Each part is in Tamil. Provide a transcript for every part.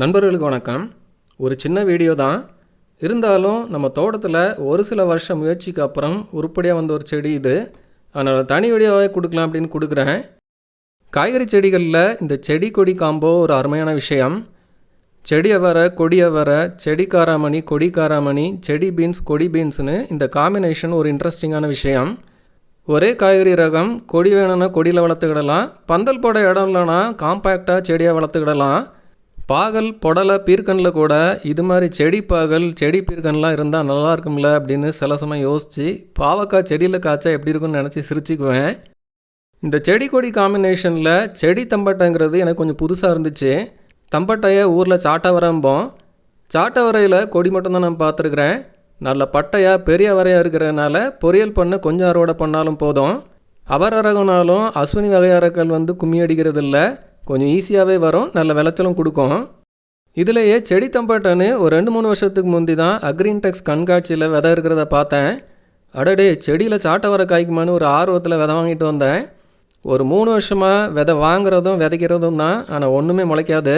நண்பர்களுக்கு வணக்கம். ஒரு சின்ன வீடியோ தான். இருந்தாலும் நம்ம தோட்டத்தில் ஒரு சில வருஷம் முயற்சிக்கு அப்புறம் உருப்படியாக வந்த ஒரு செடி இது. அதனால் தனி வீடியோவே கொடுக்கலாம் அப்படின்னு கொடுக்குறேன். காய்கறி செடிகளில் இந்த செடி கொடி காம்போ ஒரு அருமையான விஷயம். செடி அவரை கொடி அவரை செடி காராமணி கொடி காராமணி செடி பீன்ஸ் கொடி பீன்ஸ்னு இந்த காம்பினேஷன் ஒரு இன்ட்ரெஸ்டிங்கான விஷயம். ஒரே காய்கறி ரகம் கொடி வேணும்னா கொடியில் வளர்த்துக்கிடலாம். பந்தல் போட இடம் இல்லைன்னா காம்பேக்டாக செடியாக வளர்த்துக்கிடலாம். பாகல் புடலை பீர்க்கனில் கூட இது மாதிரி செடி பாகல் செடி பீர்க்கன்லாம் இருந்தால் நல்லா இருக்கும்ல அப்படின்னு சில சமயம் யோசித்து பாவக்காய் செடியில் காய்ச்சா எப்படி இருக்கும்னு நினச்சி சிரிச்சுக்குவேன். இந்த செடி கொடி காம்பினேஷனில் செடி தம்பட்டைங்கிறது எனக்கு கொஞ்சம் புதுசாக இருந்துச்சு. தம்பட்டையை ஊரில் சாட்டவரம்போம். சாட்டவரையில் கொடி மட்டும்தான் நான் பார்த்துருக்குறேன். நல்ல பட்டையாக பெரிய வரையாக இருக்கிறதுனால பொரியல் பண்ண கொஞ்சம் அறுவடை பண்ணாலும் போதும். அவர ரகம்னாலும் அஸ்வினி வகையாரக்கள் வந்து கும்மி அடிக்கிறதில்ல. கொஞ்சம் ஈஸியாகவே வரும். நல்ல விளைச்சலும் கொடுக்கும். இதுலேயே செடி தம்பட்டன்னு ஒரு ரெண்டு மூணு வருஷத்துக்கு முந்தி தான் அக்ரீன்டெக்ஸ் கண்காட்சியில் விதை இருக்கிறத பார்த்தேன். அடடே செடியில் சாட்டை வர காய்க்குமான்னு ஒரு ஆர்வத்தில் விதை வாங்கிட்டு வந்தேன். ஒரு மூணு வருஷமாக விதை வாங்குறதும் விதைக்கிறதும் தான் ஆனால் ஒன்றுமே முளைக்காது.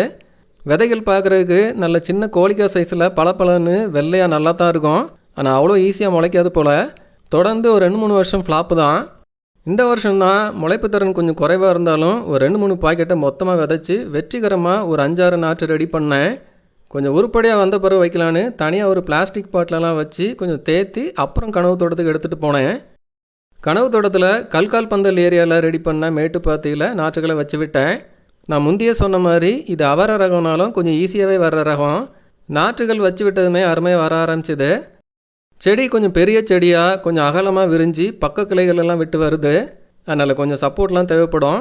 விதைகள் பார்க்குறதுக்கு நல்ல சின்ன கோழிக்காய் சைஸில் பளபளன்னு வெள்ளையாக நல்லா தான் இருக்கும். ஆனால் அவ்வளோ ஈஸியாக முளைக்காது போல். தொடர்ந்து ஒரு ரெண்டு மூணு வருஷம் ஃப்ளாப்பு தான். இந்த வருஷம் தான் முளைப்பு திறன் கொஞ்சம் குறைவாக இருந்தாலும் ஒரு ரெண்டு மூணு பாக்கெட்டை மொத்தமாக விதைச்சி வெற்றிகரமாக ஒரு அஞ்சாறு நாற்று ரெடி பண்ணேன் கொஞ்சம் உருப்படியாக வந்த பிறகு வைக்கலான்னு தனியாக ஒரு பிளாஸ்டிக் பாட்டிலலாம் வச்சு கொஞ்சம் தேத்தி அப்புறம் கனவு தோட்டத்துக்கு எடுத்துகிட்டு போனேன். கனவு தோட்டத்தில் கல்கால் பந்தல் ஏரியாவில் ரெடி பண்ண மேட்டுப்பாத்தியில் நாற்றுகளை வச்சு விட்டேன். நான் முந்தைய சொன்ன மாதிரி இது அவர ரகம்னாலும் கொஞ்சம் ஈஸியாகவே வர்ற ரகம். நாற்றுகள் வச்சு விட்டதுமே அருமையாக வர ஆரம்பிச்சிது. செடி கொஞ்சம் பெரிய செடியாக கொஞ்சம் அகலமாக விரிஞ்சு பக்க கிளைகள் எல்லாம் விட்டு வருது. அதனால் கொஞ்சம் சப்போர்ட்லாம் தேவைப்படும்.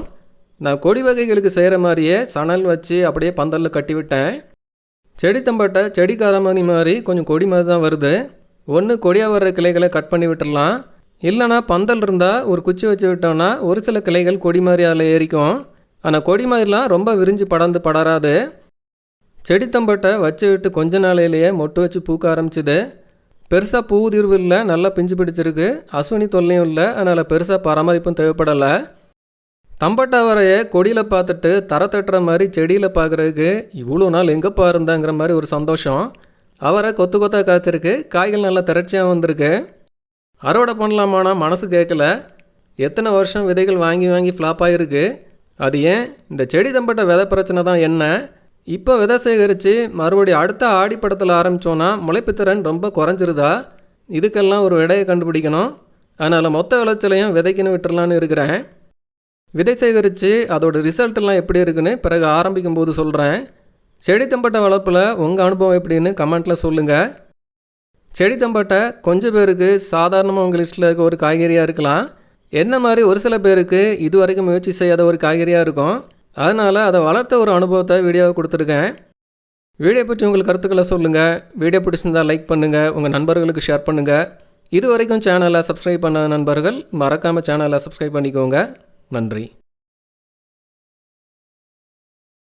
நான் கொடி வகைகளுக்கு செய்கிற மாதிரியே சணல் வச்சு அப்படியே பந்தலில் கட்டி விட்டேன். செடி தம்பட்டை செடி காரமணி மாதிரி கொஞ்சம் கொடி மாதிரி தான் வருது. ஒன்று கொடியாக வர்ற கிளைகளை கட் பண்ணி விட்டுடலாம். இல்லைனா பந்தல் இருந்தால் ஒரு குச்சி வச்சு விட்டோம்னா ஒரு சில கிளைகள் கொடி மாதிரி அதில் ஏறிக்கும். ஆனால் கொடி மாதிரிலாம் ரொம்ப விரிஞ்சு படர்ந்து படராது. செடி தம்பட்டை வச்சு விட்டு கொஞ்ச நாளையிலேயே மொட்டு வச்சு பூக்க ஆரம்பிச்சுது. பெருசாக பூதிர்வு இல்லை நல்லா பிஞ்சு பிடிச்சிருக்கு. அஸ்வினி தொல்லையும் இல்லை அதனால் பெருசாக பராமரிப்பும் தேவைப்படலை. தம்பட்டை வரைய கொடியில் பார்த்துட்டு தர தட்டுற மாதிரி செடியில் பார்க்குறதுக்கு இவ்வளோ நாள் எங்கேப்பா இருந்தாங்கிற மாதிரி ஒரு சந்தோஷம். அவரை கொத்து கொத்தாக காய்ச்சிருக்கு காய்கள் நல்லா திரட்சியாக வந்திருக்கு. அறுவடை பண்ணலாமானா மனசு கேட்கல. எத்தனை வருஷம் விதைகள் வாங்கி வாங்கி ஃப்ளாப் ஆகிருக்கு அது ஏன் இந்த செடி தம்பட்ட விதை பிரச்சனை தான் என்ன? இப்போ விதை சேகரித்து மறுபடியும் அடுத்த ஆடிப்படத்தில் ஆரம்பித்தோன்னா முளைப்புத்திறன் ரொம்ப குறைஞ்சிருதா? இதுக்கெல்லாம் ஒரு விடையை கண்டுபிடிக்கணும். அதனால் மொத்த விளைச்சலையும் விதைக்குன்னு விட்டுறலான்னு இருக்கிறேன். விதை சேகரித்து அதோட ரிசல்ட்டெல்லாம் எப்படி இருக்குன்னு பிறகு ஆரம்பிக்கும் போது சொல்கிறேன் செடி தம்பட்டை வளர்ப்பில் உங்கள் அனுபவம் எப்படின்னு கமெண்ட்டில் சொல்லுங்கள் செடி தம்பட்டை கொஞ்சம் பேருக்கு சாதாரணமாக உங்கள் லிஸ்ட்டில் இருக்க ஒரு காய்கறியாக இருக்கலாம். என்ன மாதிரி ஒரு சில பேருக்கு இது வரைக்கும் முயற்சி செய்யாத ஒரு காய்கறியாக இருக்கும். அதனால் அதை வளர்த்த ஒரு அனுபவத்தை வீடியோவை கொடுத்துருக்கேன். வீடியோ பற்றி உங்களுக்கு கருத்துக்களை சொல்லுங்கள் வீடியோ பிடிச்சிருந்தால் லைக் பண்ணுங்கள் உங்கள் நண்பர்களுக்கு ஷேர் பண்ணுங்கள் இது வரைக்கும் சேனலை சப்ஸ்கிரைப் பண்ணாத நண்பர்கள் மறக்காமல் சேனலை சப்ஸ்கிரைப் பண்ணிக்கோங்க. நன்றி.